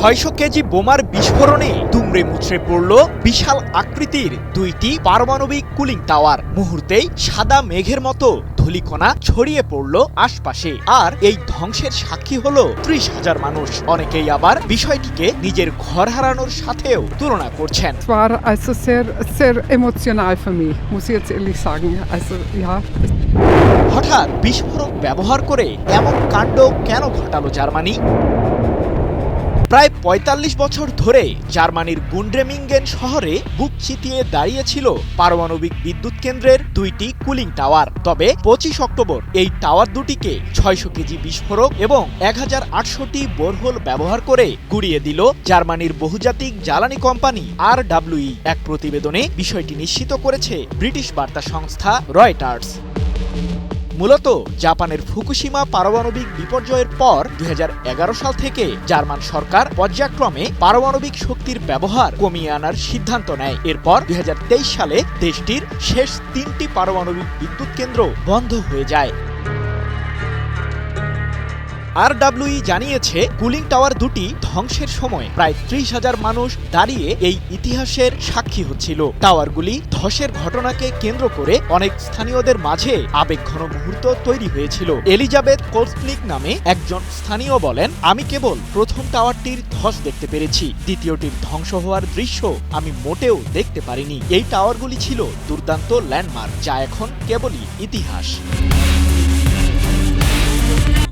ছয়শো কেজি বোমার বিস্ফোরণে দুমড়ে মুচড়ে পড়ল বিশাল আকৃতির দুইটি পারমাণবিক কুলিং টাওয়ার। মুহূর্তেই সাদা মেঘের মতো ধূলিকণা ছড়িয়ে পড়ল আশপাশে। আর এই ধ্বংসের সাক্ষী হলো ত্রিশ হাজার মানুষ। অনেকেই আবার বিষয়টিকে নিজের ঘর হারানোর সাথেও তুলনা করছেন। হঠাৎ বিস্ফোরক ব্যবহার করে এমন কাণ্ড কেন ঘটালো জার্মানি? প্রায় ৪৫ বছর ধরে জার্মানির গুন্ড্রেমিঙ্গেন শহরে বুক চিতিয়ে দাঁড়িয়েছিল পারমাণবিক বিদ্যুৎ কেন্দ্রের দুইটি কুলিং টাওয়ার। তবে পঁচিশ অক্টোবর এই টাওয়ার দুটিকে ছয়শো কেজি বিস্ফোরক এবং এক হাজার আটশোটি বোরহোল ব্যবহার করে গুড়িয়ে দিল জার্মানির বহুজাতিক জ্বালানি কোম্পানি আর ডাব্লিউই এক প্রতিবেদনে বিষয়টি নিশ্চিত করেছে ব্রিটিশ বার্তা সংস্থা রয়টার্স। মূলত জাপানের ফুকুশিমা পারমাণবিক বিপর্যয়ের পর দু হাজার এগারো সাল থেকে জার্মান সরকার পর্যায়ক্রমে পারমাণবিক শক্তির ব্যবহার কমিয়ে আনার সিদ্ধান্ত নেয়। এরপর দুই হাজার তেইশ সালে দেশটির শেষ তিনটি পারমাণবিক বিদ্যুৎ কেন্দ্র বন্ধ হয়ে যায়। আর জানিয়েছে, কুলিং টাওয়ার দুটি ধ্বংসের সময় প্রায় ত্রিশ হাজার মানুষ দাঁড়িয়ে এই ইতিহাসের সাক্ষী হচ্ছিল। টাওয়ারগুলি ধসের ঘটনাকে কেন্দ্র করে অনেক স্থানীয়দের মাঝে আবেগঘন মুহূর্ত তৈরি হয়েছিল। এলিজাবেথ কোর্সপ্লিক নামে একজন স্থানীয় বলেন, আমি কেবল প্রথম টাওয়ারটির ধস দেখতে পেরেছি। দ্বিতীয়টির ধ্বংস হওয়ার দৃশ্য আমি মোটেও দেখতে পারিনি। এই টাওয়ারগুলি ছিল দুর্দান্ত ল্যান্ডমার্ক, যা এখন কেবলই ইতিহাস।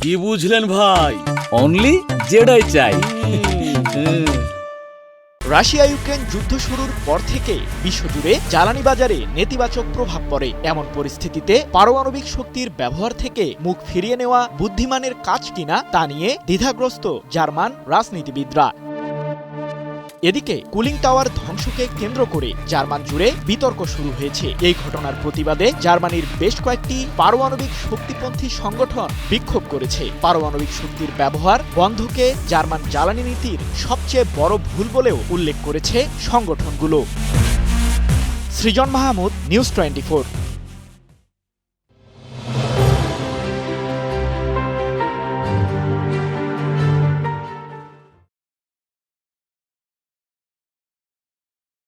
কি বুঝলেন ভাই? অনলি জেডাই চাই। রাশিয়া ইউক্রেন যুদ্ধ শুরুর পর থেকে বিশ্বজুড়ে জ্বালানি বাজারে নেতিবাচক প্রভাব পড়ে। এমন পরিস্থিতিতে পারমাণবিক শক্তির ব্যবহার থেকে মুখ ফিরিয়ে নেওয়া বুদ্ধিমানের কাজ কিনা তা নিয়ে দ্বিধাগ্রস্ত জার্মান রাজনীতিবিদরা। এদিকে কুলিং টাওয়ার ধ্বংসকে কেন্দ্র করে জার্মান জুড়ে বিতর্ক শুরু হয়েছে। এই ঘটনার প্রতিবাদে জার্মানির বেশ কয়েকটি পারমাণবিক শক্তিপন্থী সংগঠন বিক্ষোভ করেছে। পারমাণবিক শক্তির ব্যবহার বন্ধকে জার্মান জ্বালানি নীতির সবচেয়ে বড় ভুল বলেও উল্লেখ করেছে সংগঠনগুলো। সৃজন মাহমুদ, নিউজ টোয়েন্টি